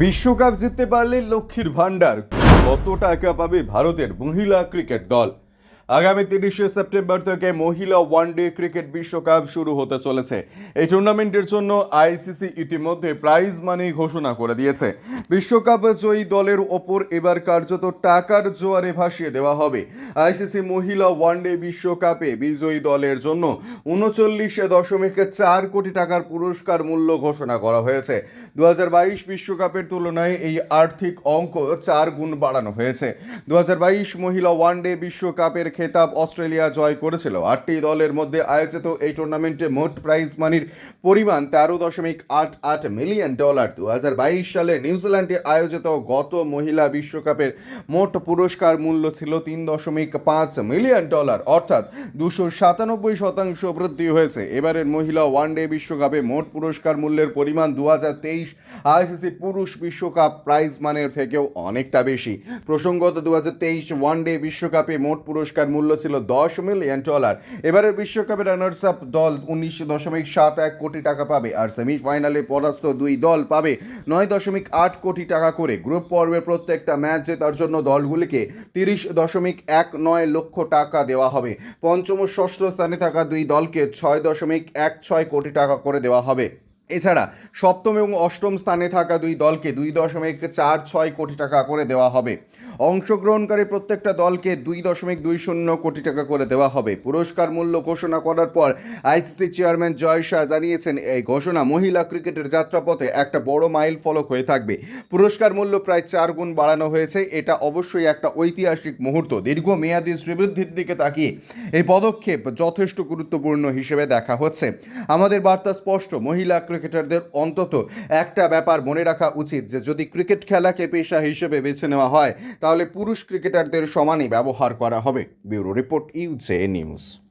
বিশ্বকাপ জিততে পারলে লক্ষ্মীর ভাণ্ডার। কত টাকা পাবে ভারতের মহিলা ক্রিকেট দল? আগামী তিরিশে সেপ্টেম্বর থেকে মহিলা ওয়ানডে ক্রিকেট বিশ্বকাপ শুরু হতে চলেছে। এই টুর্নামেন্টের জন্য আইসিসি ইতিমধ্যে প্রাইজ মানি ঘোষণা করে দিয়েছে। বিশ্বকাপ জয়ী দলের ওপর এবার কার্যত টাকার জোয়ারে ভাসিয়ে দেওয়া হবে। আইসিসি মহিলা ওয়ানডে বিশ্বকাপে বিজয়ী দলের জন্য উনচল্লিশ দশমিক চার কোটি টাকার পুরস্কার মূল্য ঘোষণা করা হয়েছে। দু বিশ্বকাপের তুলনায় এই আর্থিক অঙ্ক চার গুণ বাড়ানো হয়েছে। দু হাজার বাইশ মহিলা ওয়ানডে বিশ্বকাপের খেতাব অস্ট্রেলিয়া জয় করেছিল। আটটি দলের মধ্যে আয়োজিত এই টুর্নামেন্টে মোট প্রাইজ মানির পরিমাণ তেরো দশমিক আট আট মিলিয়ন ডলার দু হাজার বাইশ সালে নিউজিল্যান্ডে আয়োজিত গত মহিলা বিশ্বকাপের মোট পুরস্কার মূল্য ছিল তিন দশমিক পাঁচ মিলিয়ন ডলার অর্থাৎ দুশো সাতানব্বই শতাংশ বৃদ্ধি হয়েছে। এবারের মহিলা ওয়ানডে বিশ্বকাপে মোট পুরস্কার মূল্যের পরিমাণ দু হাজার তেইশ। আইসিসি পুরুষ বিশ্বকাপ প্রাইজ মানের থেকেও অনেকটা বেশি। প্রসঙ্গত দু হাজার তেইশ ওয়ানডে বিশ্বকাপে মোট পুরস্কার মূল্য ছিল দশ মিলিয়ন ডলার। এবারের বিশ্বকাপে রানার্স আপ দল উনিশ দশমিক সাত এক কোটি টাকা পাবে আর সেমিফাইনালে পরাস্ত দুই দল পাবে নয় দশমিক আট কোটি টাকা করে। গ্রুপ পর্বের প্রত্যেকটা ম্যাচ জেতার জন্য দলগুলিকে তিরিশ দশমিক এক নয় লক্ষ টাকা দেওয়া হবে। পঞ্চম ষষ্ঠ স্থানে থাকা দুই দলকে ছয় দশমিক এক ছয় কোটি টাকা করে দেওয়া হবে। এছাড়া সপ্তম এবং অষ্টম স্থানে থাকা দুই দলকে দুই দশমিক চার ছয় কোটি টাকা করে দেওয়া হবে। অংশগ্রহণকারী প্রত্যেকটা দলকে দুই দশমিক দুই শূন্য কোটি টাকা করে দেওয়া হবে। পুরস্কার মূল্য ঘোষণা করার পর আইসিসি চেয়ারম্যান জয় শাহ জানিয়েছেন, এই ঘোষণা মহিলা ক্রিকেটের যাত্রাপথে একটা বড় মাইল ফলক হয়ে থাকবে। পুরস্কার মূল্য প্রায় চার গুণ বাড়ানো হয়েছে। এটা অবশ্যই একটা ঐতিহাসিক মুহূর্ত। দীর্ঘ মেয়াদী শ্রীবৃদ্ধির দিকে তাকিয়ে এই পদক্ষেপ যথেষ্ট গুরুত্বপূর্ণ হিসেবে দেখা হচ্ছে। আমাদের বার্তা স্পষ্ট, মহিলা ক্রিকেটারদের অন্তত একটা ব্যাপার মনে রাখা উচিত যে যদি ক্রিকেট খেলাকে পেশা হিসেবে বেছে নেওয়া হয়, তাহলে পুরুষ ক্রিকেটারদের সমানই ব্যবহার করা হবে। ব্যুরো রিপোর্ট ইউজে নিউজ।